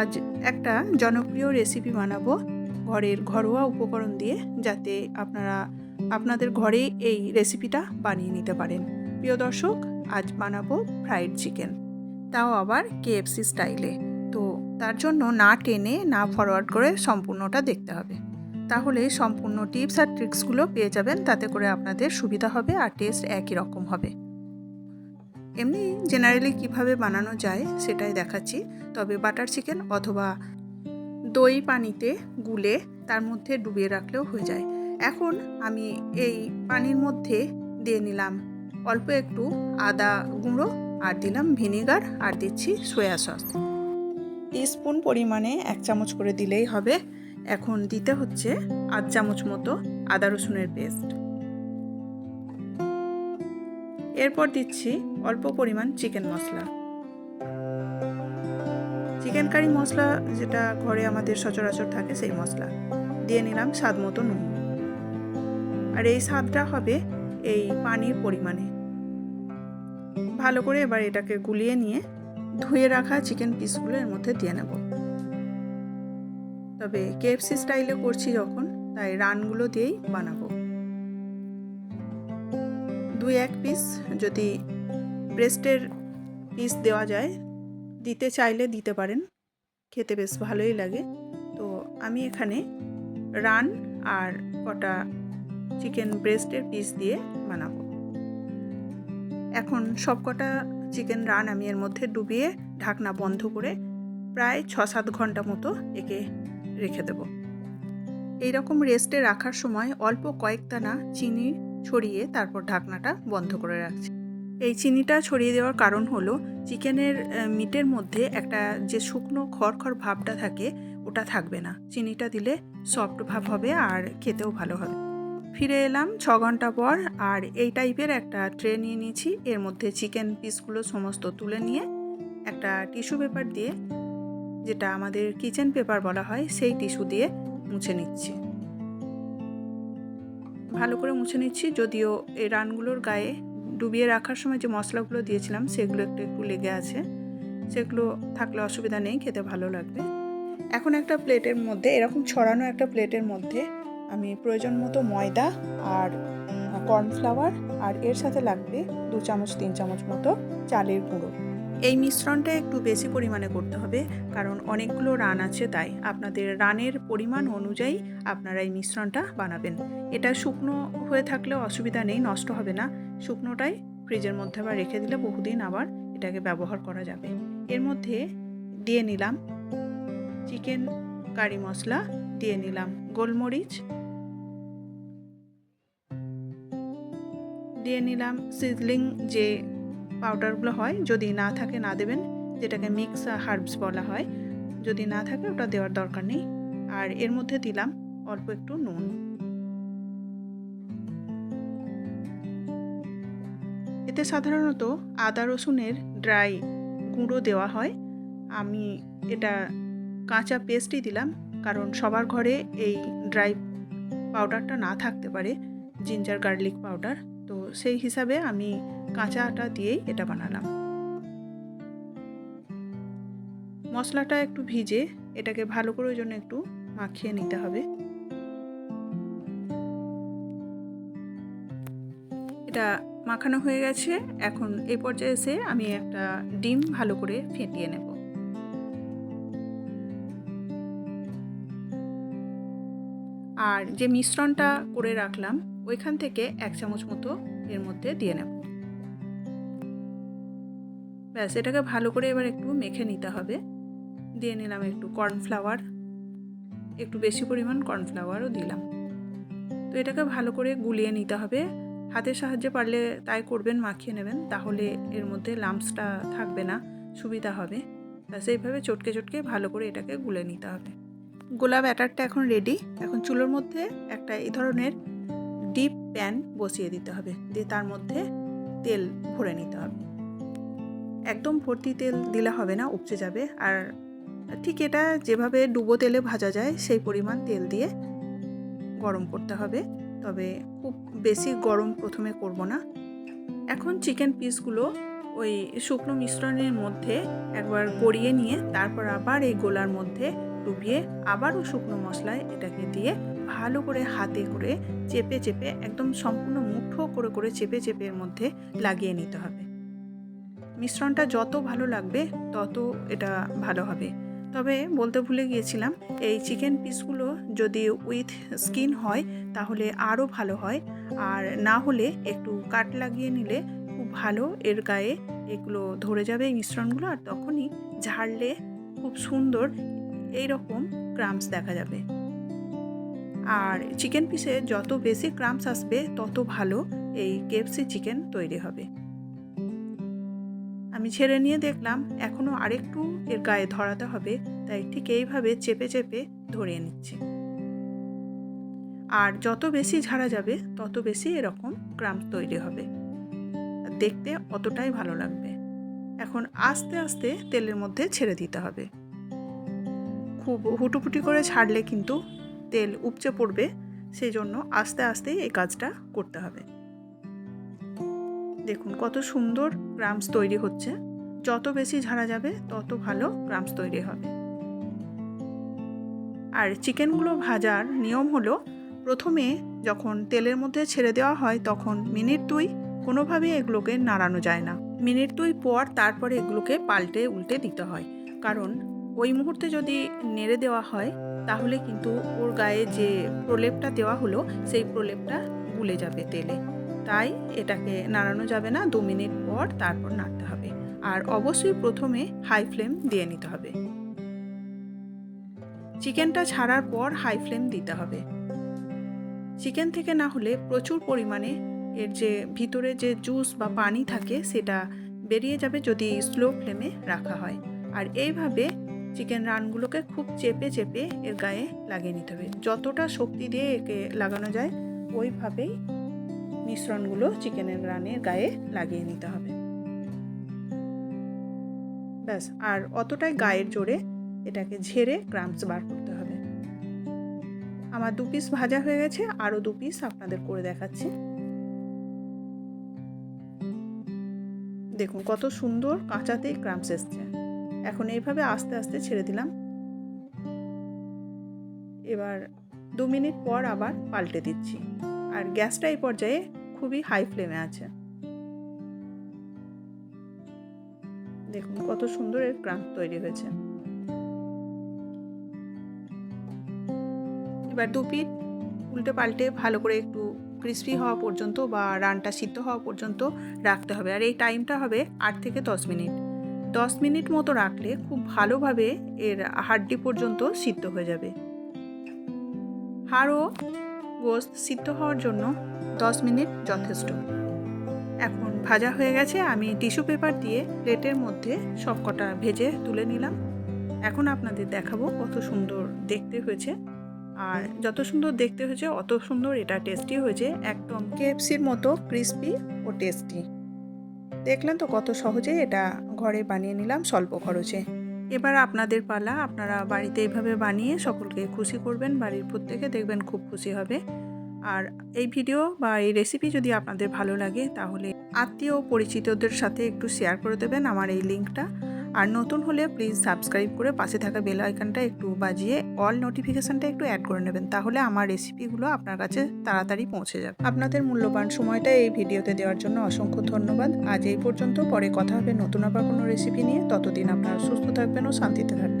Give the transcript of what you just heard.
আজ একটা জনপ্রিয় রেসিপি বানাবো ঘরের ঘরোয়া উপকরণ দিয়ে, যাতে আপনারা আপনাদের ঘরে এই রেসিপিটা বানিয়ে নিতে পারেন। প্রিয় দর্শক, আজ বানাবো ফ্রাইড চিকেন তাও আবার কেএফসি স্টাইলে তো তার জন্য না টেনে, না ফরওয়ার্ড করে সম্পূর্ণটা দেখতে হবে। তাহলে সম্পূর্ণ টিপস আর ট্রিক্সগুলো পেয়ে যাবেন, তাতে করে আপনাদের সুবিধা হবে আর টেস্ট একই রকম হবে। এমনি জেনারেলি কীভাবে বানানো যায় সেটাই দেখাচ্ছি। তবে বাটার চিকেন অথবা দই পানিতে গুলে তার মধ্যে ডুবিয়ে রাখলেও হয়ে যায়। এখন আমি এই পানির মধ্যে দিয়ে নিলাম অল্প একটু আদা গুঁড়ো আর দিলাম ভিনেগার আর দিচ্ছি সয়া সস স্পুন পরিমাণে এক চামচ করে দিলেই হবে। এখন দিতে হচ্ছে আধ চামচ মতো আদা রসুনের পেস্ট এরপর দিচ্ছি অল্প পরিমাণ চিকেন মশলা। চিকেন কারি মশলা যেটা ঘরে আমাদের সচরাচর থাকে সেই মশলা। দিয়ে নিলাম স্বাদ মতো নুন। আর এই স্বাদটা হবে এই পানির পরিমাণে। ভালো করে এবার এটাকে গুলিয়ে নিয়ে ধুয়ে রাখা চিকেন পিসগুলো এর মধ্যে দিয়ে নেব। তবে কেএফসি স্টাইলে করছি যখন, তাই রানগুলো দিয়েই বানাবো। দুই এক পিস যদি ব্রেস্টের পিস দেওয়া যায়, দিতে চাইলে দিতে পারেন। খেতে বেশ ভালোই লাগে। তো আমি এখানে রান আর কটা চিকেন ব্রেস্টের পিস দিয়ে বানাবো। এখন সব কটা চিকেন রান আমি এর মধ্যে ডুবিয়ে ঢাকনা বন্ধ করে প্রায় ছ সাত ঘণ্টা মতো একে রেখে দেব। এইরকম রেস্টে রাখার সময় অল্প কয়েক দানা চিনি ছড়িয়ে তারপর ঢাকনাটা বন্ধ করে রাখছি। এই চিনিটা ছড়িয়ে দেওয়ার কারণ হলো, চিকেনের মিটের মধ্যে একটা যে শুকনো খড়খড় ভাবটা থাকে, ওটা থাকবে না। চিনিটা দিলে সফট ভাব হবে আর খেতেও ভালো হবে। ফিরে এলাম ছ ঘণ্টা পর আর এই টাইপের একটা ট্রে নিয়ে নিয়েছি। এর মধ্যে চিকেন পিসগুলো সমস্ত তুলে নিয়ে একটা টিস্যু পেপার দিয়ে, যেটা আমাদের কিচেন পেপার বলা হয়, সেই টিস্যু দিয়ে মুছে নিচ্ছি। ভালো করে মুছে নিচ্ছি। যদিও এই রানগুলোর গায়ে ডুবিয়ে রাখার সময় যে মশলাগুলো দিয়েছিলাম, সেগুলো একটু একটু লেগে আছে। সেগুলো থাকলে অসুবিধা নেই, খেতে ভালো লাগবে। এখন একটা প্লেটের মধ্যে, এরকম ছড়ানো একটা প্লেটের মধ্যে আমি প্রয়োজন মতো ময়দা আর কর্নফ্লাওয়ার আর এর সাথে লাগবে দু চামচ, তিন চামচ মতো চালের গুঁড়ো। এই মিশ্রণটা একটু বেশি পরিমাণে করতে হবে, কারণ অনেকগুলো রান আছে তাই। আপনাদের রানের পরিমাণ অনুযায়ী আপনারা এই মিশ্রণটা বানাবেন। এটা শুকনো হয়ে থাকলে অসুবিধা নেই, নষ্ট হবে না। শুকনোটাই ফ্রিজের মধ্যে আবার রেখে দিলে বহুদিন আবার এটাকে ব্যবহার করা যাবে। এর মধ্যে দিয়ে নিলাম চিকেন কারি মশলা, দিয়ে নিলাম গোলমরিচ, দিয়ে নিলাম সিজলিং যে পাউডারগুলো হয়, যদি না থাকে না দেবেন, যেটাকে মিক্স হার্বস বলা হয়। যদি না থাকে ওটা দেওয়ার দরকার নেই। আর এর মধ্যে দিলাম অল্প একটু নুন। এতে সাধারণত আদা রসুনের ড্রাই গুঁড়ো দেওয়া হয়। আমি এটা কাঁচা পেস্টই দিলাম, কারণ সবার ঘরে এই ড্রাই পাউডারটা না থাকতে পারে, জিঞ্জার গার্লিক পাউডার। তো সেই হিসাবে আমি কাঁচা আটা দিয়েই এটা বানালাম। মশলাটা একটু ভিজে এটাকে ভালো করে ওই জন্য একটু মাখিয়ে নিতে হবে। এটা মাখানো হয়ে গেছে, এখন এই পর্যায়ে এসে আমি একটা ডিম ভালো করে ফেটিয়ে নেব। আর যে মিশ্রণটা করে রাখলাম ওইখান থেকে এক চামচ মতো এর মধ্যে দিয়ে নেব। ব্যাস, এটাকে ভালো করে এবার একটু মেখে নিতে হবে। দিয়ে নিলাম একটু কর্নফ্লাওয়ার। একটু বেশি পরিমাণ কর্নফ্লাওয়ারও দিলাম। তো এটাকে ভালো করে গুলিয়ে নিতে হবে। হাতের সাহায্যে পারলে তাই করবেন, মাখিয়ে নেবেন। তাহলে এর মধ্যে লাম্পসটা থাকবে না, সুবিধা হবে। ব্যাস, এইভাবে চটকে চটকে ভালো করে এটাকে গুলে নিতে হবে। গোলা ব্যাটারটা এখন রেডি এখন চুলোর মধ্যে একটা এই ধরনের প্যান বসিয়ে দিতে হবে। দিয়ে তার মধ্যে তেল ভরে নিতে হবে। একদম ভর্তি তেল দিলে হবে না, উপচে যাবে। আর ঠিক এটা যেভাবে ডুবো তেলে ভাজা যায়, সেই পরিমাণ তেল দিয়ে গরম করতে হবে। তবে খুব বেশি গরম প্রথমে করব না। এখন চিকেন পিসগুলো ওই শুকনো মিশ্রণের মধ্যে একবার গড়িয়ে নিয়ে, তারপর আবার এই গোলার মধ্যে ডুবিয়ে আবারও শুকনো মশলায় এটাকে দিয়ে ভালো করে হাতে করে চেপে চেপে একদম সম্পূর্ণ মুঠো করে করে চেপে চেপে এর মধ্যে লাগিয়ে নিতে হবে। মিশ্রণটা যত ভালো লাগবে তত এটা ভালো হবে। তবে বলতে ভুলে গিয়েছিলাম, এই চিকেন পিসগুলো যদি উইথ স্কিন হয় তাহলে আরও ভালো হয়। আর না হলে একটু কাট লাগিয়ে নিলে খুব ভালো, এর গায়ে এগুলো ধরে যাবে এই মিশ্রণগুলো। আর তখনই ঝাড়লে খুব সুন্দর এই রকম ক্রামস দেখা যাবে। আর চিকেন পিসে যত বেশি ক্রামস আসবে, তত ভালো এই কেএফসি চিকেন তৈরি হবে। আমি ছেড়ে নিয়ে দেখলাম এখনও আরেকটু এর গায়ে ধরাতে হবে, তাই ঠিক এইভাবে চেপে চেপে ধরিয়ে নিচ্ছি। আর যত বেশি ঝাড়া যাবে, তত বেশি এরকম ক্রাম্প তৈরি হবে। দেখতে অতটাই ভালো লাগবে। এখন আস্তে আস্তে তেলের মধ্যে ছেড়ে দিতে হবে। হুটুপুটি করে ছাড়লে কিন্তু তেল উপচে পড়বে সেই জন্য আস্তে আস্তেই এই কাজটা করতে হবে। দেখুন কত সুন্দর গ্রামস তৈরি হচ্ছে। যত বেশি ঝাড়া যাবে, তত ভালো গ্রামস তৈরি হবে। আর চিকেনগুলো ভাজার নিয়ম হলো, প্রথমে যখন তেলের মধ্যে ছেড়ে দেওয়া হয়, তখন মিনিট দুই কোনোভাবেই এগুলোকে নাড়ানো যায় না। মিনিট দুই পর তারপরে এগুলোকে পাল্টে উল্টে দিতে হয়। কারণ ওই মুহূর্তে যদি নেড়ে দেওয়া হয়, তাহলে কিন্তু ওর গায়ে যে প্রলেপটা দেওয়া হলো, সেই প্রলেপটা গুলে যাবে তেলে। তাই এটাকে নাড়ানো যাবে না, দু মিনিট পর তারপর নাড়তে হবে। আর অবশ্যই প্রথমে হাই ফ্লেম দিয়ে নিতে হবে। চিকেনটা ছাড়ার পর হাই ফ্লেম দিতে হবে। চিকেন থেকে না হলে প্রচুর পরিমাণে এর যে ভিতরে যে জুস বা পানি থাকে, সেটা বেরিয়ে যাবে যদি স্লো ফ্লেমে রাখা হয়। আর এইভাবে চিকেন রানগুলোকে খুব চেপে চেপে এর গায়ে লাগিয়ে নিতে হবে। যতটা শক্তি দিয়ে একে লাগানো যায়, ওইভাবেই মিশ্রণগুলো চিকেনের রানের গায়ে লাগিয়ে নিতে হবে। ব্যাস, আর অতটাই গায়ের জোরে এটাকে ঝেড়ে ক্রাম্পস বার করতে হবে। আমার দু পিস ভাজা হয়ে গেছে, আরও দু পিস আপনাদের করে দেখাচ্ছি। দেখুন কত সুন্দর কাঁচাতেই ক্রাম্পস এসছে। এখন এইভাবে আস্তে আস্তে ছেড়ে দিলাম। এবার দু মিনিট পর আবার পাল্টে দিচ্ছি। আর গ্যাসটা এই পর্যায়ে খুবই হাই ফ্লেমে আছে। দেখুন কত সুন্দর এর ক্রাম্প তৈরি হয়েছে। এবার দু পিঠ উল্টে পাল্টে ভালো করে একটু ক্রিস্পি হওয়া পর্যন্ত বা রানটা সিদ্ধ হওয়া পর্যন্ত রাখতে হবে। আর এই টাইমটা হবে আট থেকে দশ মিনিট। দশ মিনিট মতো রাখলে খুব ভালোভাবে এর হাড্ডি পর্যন্ত সিদ্ধ হয়ে যাবে। হাড়ও গোস্ত সিদ্ধ হওয়ার জন্য দশ মিনিট যথেষ্ট। এখন ভাজা হয়ে গেছে, আমি টিস্যু পেপার দিয়ে প্লেটের মধ্যে সবকটা ভেজে তুলে নিলাম। এখন আপনাদের দেখাবো কত সুন্দর দেখতে হয়েছে। আর যত সুন্দর দেখতে হয়েছে, অত সুন্দর এটা টেস্টি হয়েছে, একদম কেএফসির মতো ক্রিস্পি ও টেস্টি দেখলেন তো কত সহজে এটা ঘরে বানিয়ে নিলাম স্বল্প খরচে। এবার আপনাদের পালা, আপনারা বাড়িতে এইভাবে বানিয়ে সকলকে খুশি করবেন, বাড়ির প্রত্যেকে দেখবেন খুব খুশি হবে। আর এই ভিডিও বা এই রেসিপি যদি আপনাদের ভালো লাগে, তাহলে আত্মীয় পরিচিতদের সাথে একটু শেয়ার করে দেবেন আমার এই লিঙ্কটা আর নতুন হলে প্লিজ সাবস্ক্রাইব করে পাশে থাকা বেল আইকনটা একটু বাজিয়ে অল নোটিফিকেশনটা একটু অ্যাড করে নেবেন, তাহলে আমার রেসিপিগুলো আপনার কাছে তাড়াতাড়ি পৌঁছে যাবে। আপনাদের মূল্যবান সময়টা এই ভিডিওতে দেওয়ার জন্য অসংখ্য ধন্যবাদ। আজ এই পর্যন্ত, পরে কথা হবে নতুন আবার কোনো রেসিপি নিয়ে। ততদিন আপনারা সুস্থ থাকবেন ও শান্তিতে থাকবেন।